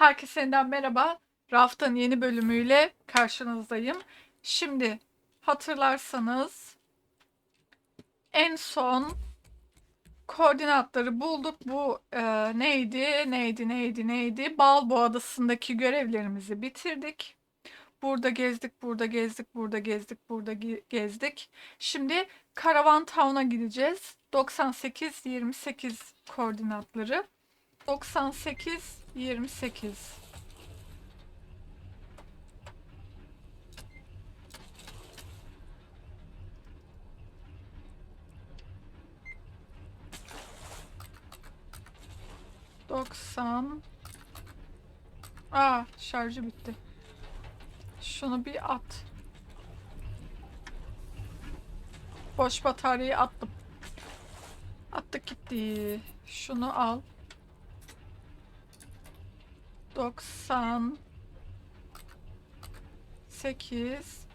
Herkese yeniden merhaba. Raft'ın yeni bölümüyle karşınızdayım. Şimdi hatırlarsanız en son koordinatları bulduk. Bu e, neydi, neydi, neydi, neydi? Balboa Adası'ndaki görevlerimizi bitirdik. Burada gezdik, burada gezdik, burada gezdik, burada ge- gezdik. Şimdi Karavan Town'a gideceğiz. 98-28 koordinatları. 98 28 90 Aa şarjı bitti. Şunu bir at. Boş bataryayı attım. Attık gitti. Şunu al. 90 8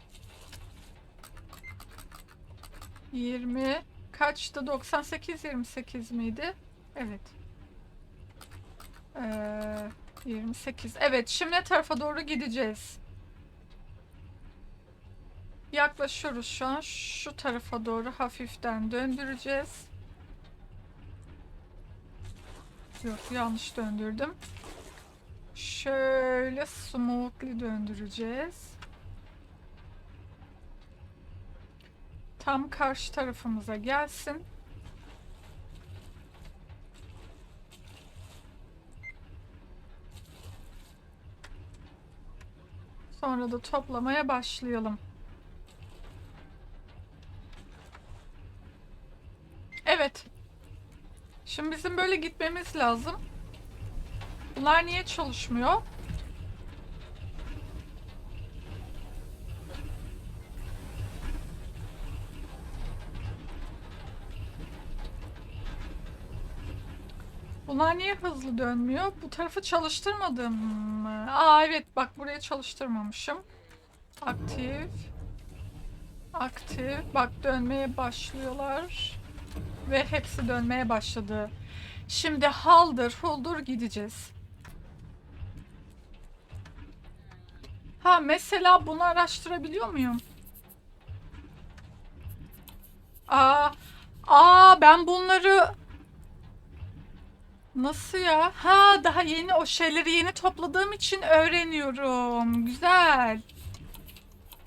20 kaçtı? 98 28 miydi? Evet. Ee, 28. Evet, şimdi tarafa doğru gideceğiz? Yaklaşıyoruz şu an. Şu tarafa doğru hafiften döndüreceğiz. Yok, yanlış döndürdüm. Şöyle smoothly döndüreceğiz. Tam karşı tarafımıza gelsin. Sonra da toplamaya başlayalım. Evet. Şimdi bizim böyle gitmemiz lazım. Bunlar niye çalışmıyor? Bunlar niye hızlı dönmüyor? Bu tarafı çalıştırmadım mı? Aa evet bak buraya çalıştırmamışım. Aktif. Aktif. Bak dönmeye başlıyorlar. Ve hepsi dönmeye başladı. Şimdi haldır huldur gideceğiz. Ha mesela bunu araştırabiliyor muyum? Aa, aa ben bunları nasıl ya? Ha daha yeni o şeyleri yeni topladığım için öğreniyorum. Güzel.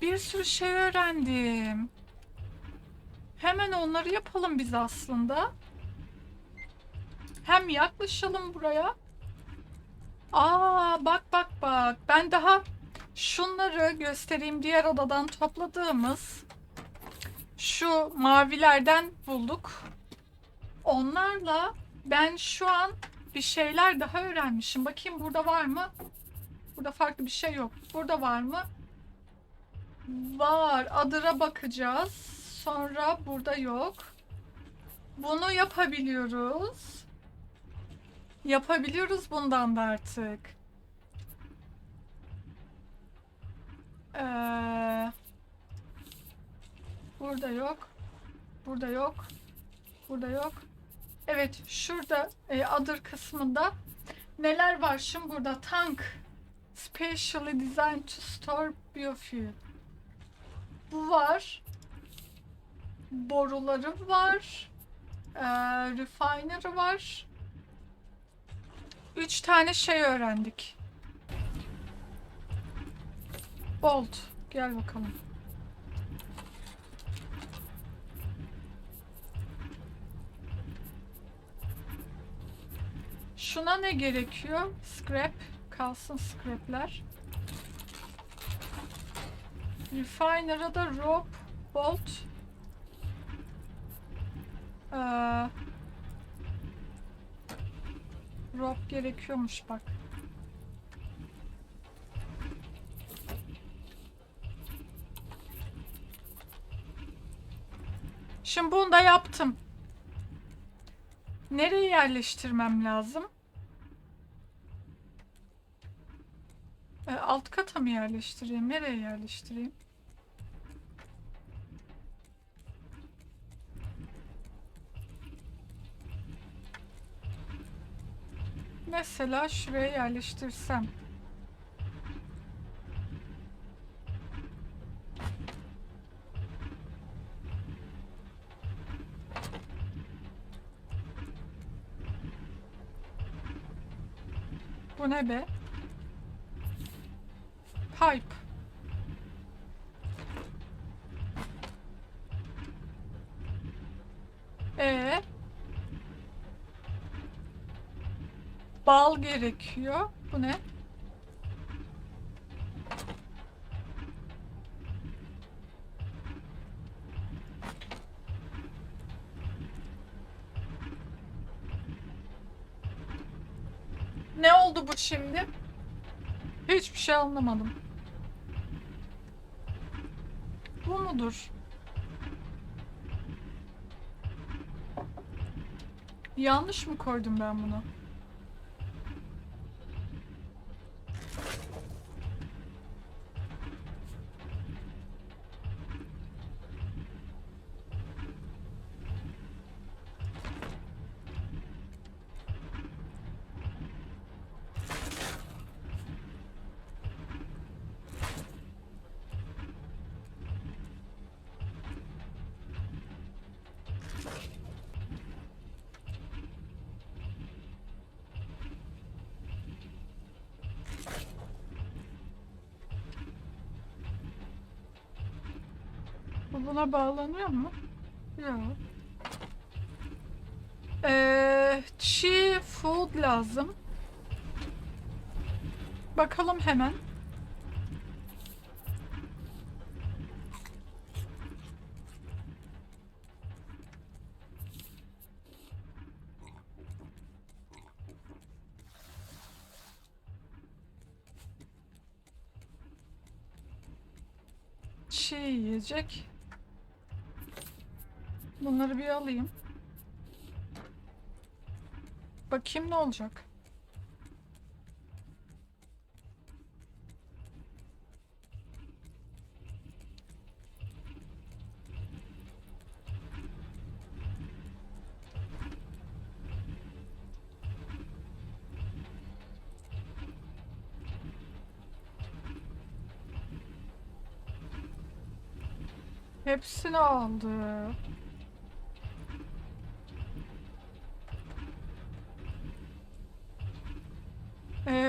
Bir sürü şey öğrendim. Hemen onları yapalım biz aslında. Hem yaklaşalım buraya. Aa bak bak bak. Ben daha şunları göstereyim. Diğer odadan topladığımız şu mavilerden bulduk. Onlarla ben şu an bir şeyler daha öğrenmişim. Bakayım burada var mı? Burada farklı bir şey yok. Burada var mı? Var. Adır'a bakacağız. Sonra burada yok. Bunu yapabiliyoruz. Yapabiliyoruz bundan da artık. Ee, burada yok. Burada yok. Burada yok. Evet, şurada e, adır kısmında neler var şimdi burada? Tank. Specially designed to store biofuel. Bu var. Boruları var. Ee, refiner'ı var. Üç tane şey öğrendik. Bolt. Gel bakalım. Şuna ne gerekiyor? Scrap. Kalsın scrapler. Refiner'a da rope, bolt. Ee, rope gerekiyormuş bak. Şimdi bunu da yaptım. Nereye yerleştirmem lazım? Ee, alt kata mı yerleştireyim? Nereye yerleştireyim? mesela şuraya yerleştirsem. Ne be? Pipe. Ee? Bal gerekiyor. Bu ne? Ne oldu bu şimdi? Hiçbir şey anlamadım. Bu mudur? Yanlış mı koydum ben bunu? Bu buna bağlanıyor mu? Yok. Ee, food lazım. Bakalım hemen. Çiğ yiyecek. Bunları bir alayım. Bakayım ne olacak. Hepsini aldı.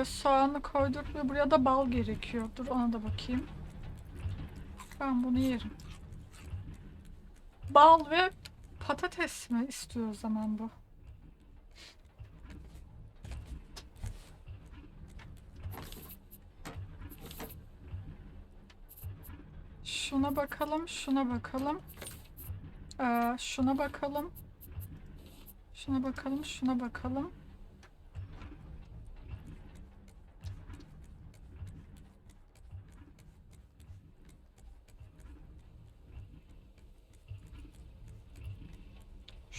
Soğanı koyduk ve buraya da bal gerekiyor. Dur ona da bakayım. Ben bunu yerim. Bal ve patates mi istiyor o zaman bu? Şuna bakalım, şuna bakalım. Ee, şuna bakalım. Şuna bakalım, şuna bakalım.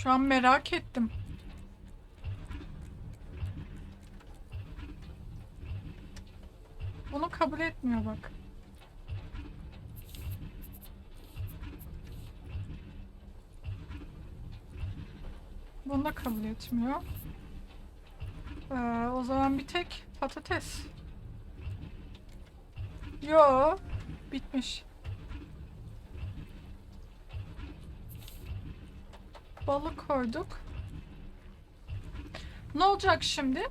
Şu an merak ettim. Bunu kabul etmiyor bak. Bunu da kabul etmiyor. Ee, o zaman bir tek patates. Yo, bitmiş. Balık koyduk. Ne olacak şimdi?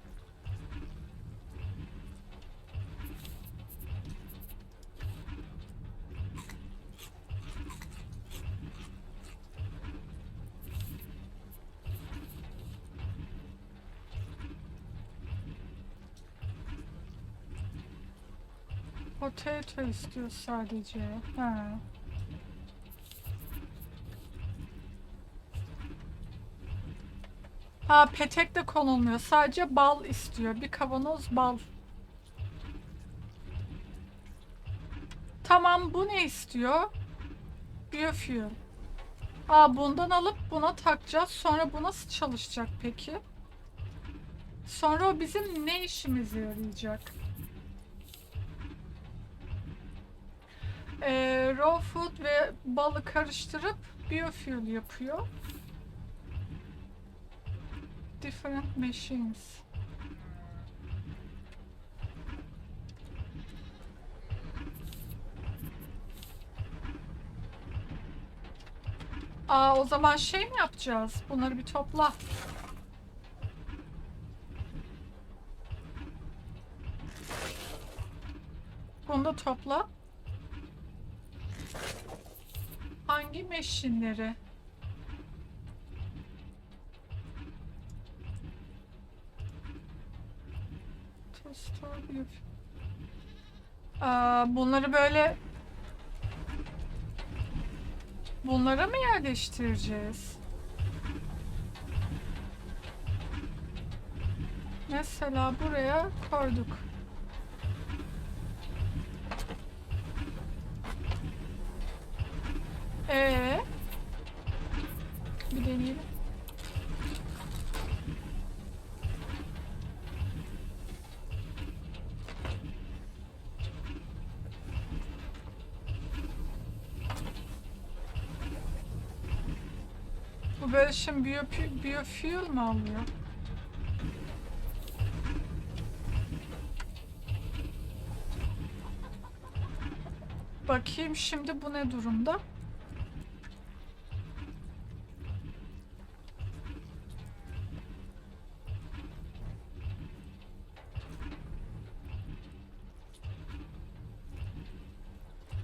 Potato istiyor sadece. Ha. Ha petek de konulmuyor. Sadece bal istiyor. Bir kavanoz bal. Tamam bu ne istiyor? Biofuel. Aa bundan alıp buna takacağız. Sonra bu nasıl çalışacak peki? Sonra o bizim ne işimize yarayacak? Ee, raw food ve balı karıştırıp biofuel yapıyor different machines. Aa o zaman şey mi yapacağız? Bunları bir topla. Bunu da topla. Hangi meşinleri? Aa, bunları böyle bunlara mı yerleştireceğiz? Mesela buraya koyduk. Ee, bir deneyelim. Şimdi biyopi- biyofuel mi alıyor? Bakayım şimdi bu ne durumda?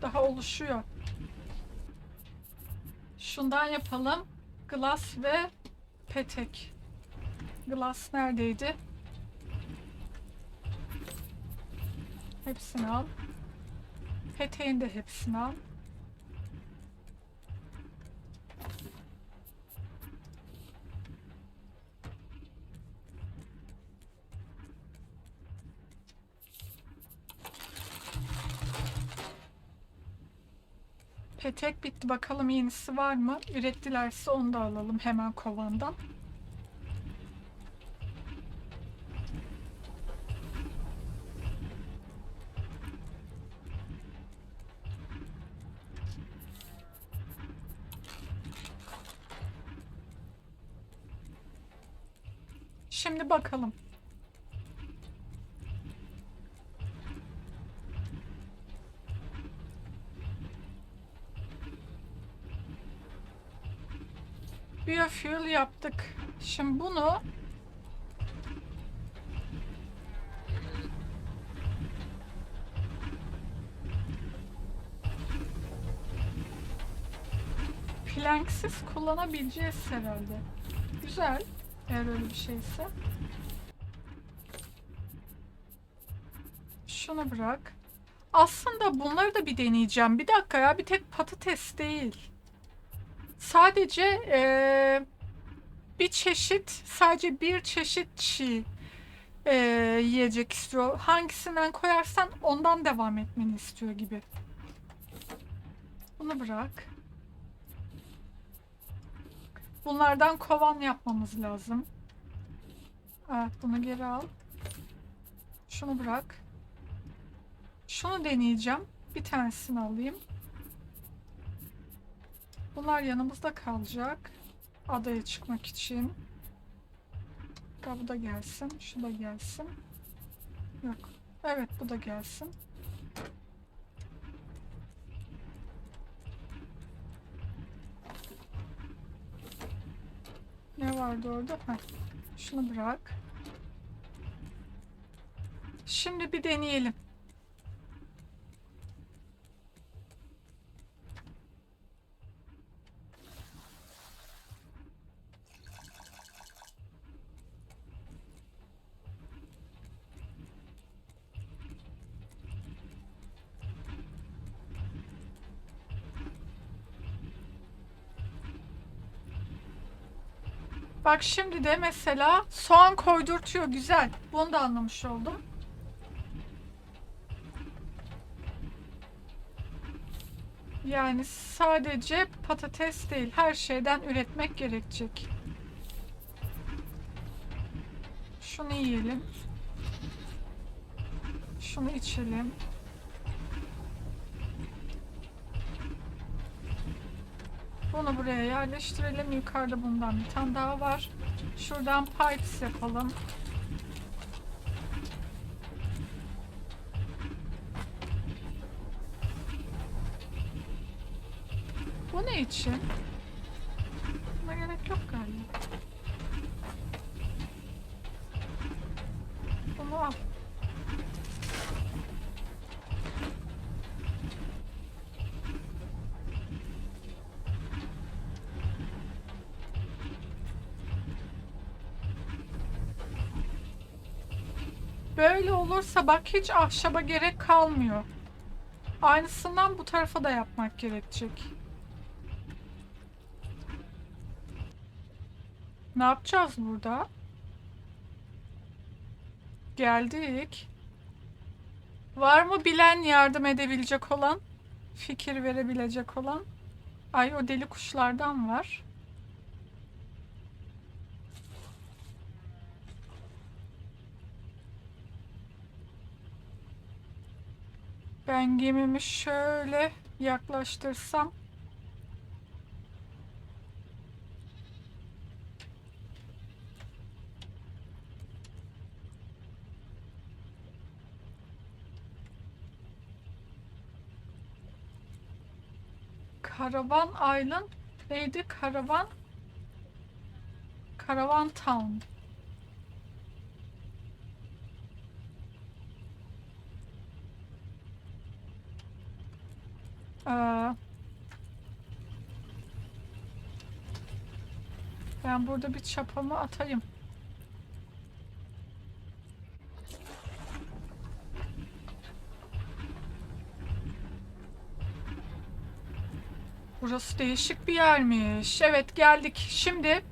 Daha oluşuyor. Şundan yapalım. Glass ve petek. Glass neredeydi? Hepsini al. Peteğin de hepsini al. Petek bitti. Bakalım yenisi var mı? Ürettilerse onu da alalım hemen kovandan. Şimdi bakalım. Biofuel yaptık. Şimdi bunu planksız kullanabileceğiz herhalde. Güzel. Eğer öyle bir şeyse. Şunu bırak. Aslında bunları da bir deneyeceğim. Bir dakika ya bir tek patates değil. Sadece eee, bir çeşit, sadece bir çeşit çiğ eee, yiyecek istiyor. Hangisinden koyarsan ondan devam etmeni istiyor gibi. Bunu bırak. Bunlardan kovan yapmamız lazım. Evet, bunu geri al. Şunu bırak. Şunu deneyeceğim. Bir tanesini alayım. Bunlar yanımızda kalacak. Adaya çıkmak için. Bu da gelsin. Şu da gelsin. Yok. Evet bu da gelsin. Ne vardı orada? Heh. Şunu bırak. Şimdi bir deneyelim. Bak şimdi de mesela soğan koydurtuyor güzel. Bunu da anlamış oldum. Yani sadece patates değil her şeyden üretmek gerekecek. Şunu yiyelim. Şunu içelim. Bunu buraya yerleştirelim. Yukarıda bundan bir tane daha var. Şuradan pipes yapalım. Bu ne için? gerek yok galiba. Bunu al. Böyle olursa bak hiç ahşaba gerek kalmıyor. Aynısından bu tarafa da yapmak gerekecek. Ne yapacağız burada? Geldik. Var mı bilen yardım edebilecek olan? Fikir verebilecek olan? Ay o deli kuşlardan var. Ben gemimi şöyle yaklaştırsam. Karavan Island neydi? Karavan Karavan Town. Ben burada bir çapamı atayım. Burası değişik bir yermiş. Evet geldik. Şimdi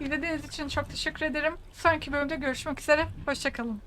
izlediğiniz için çok teşekkür ederim. Sonraki bölümde görüşmek üzere. Hoşçakalın.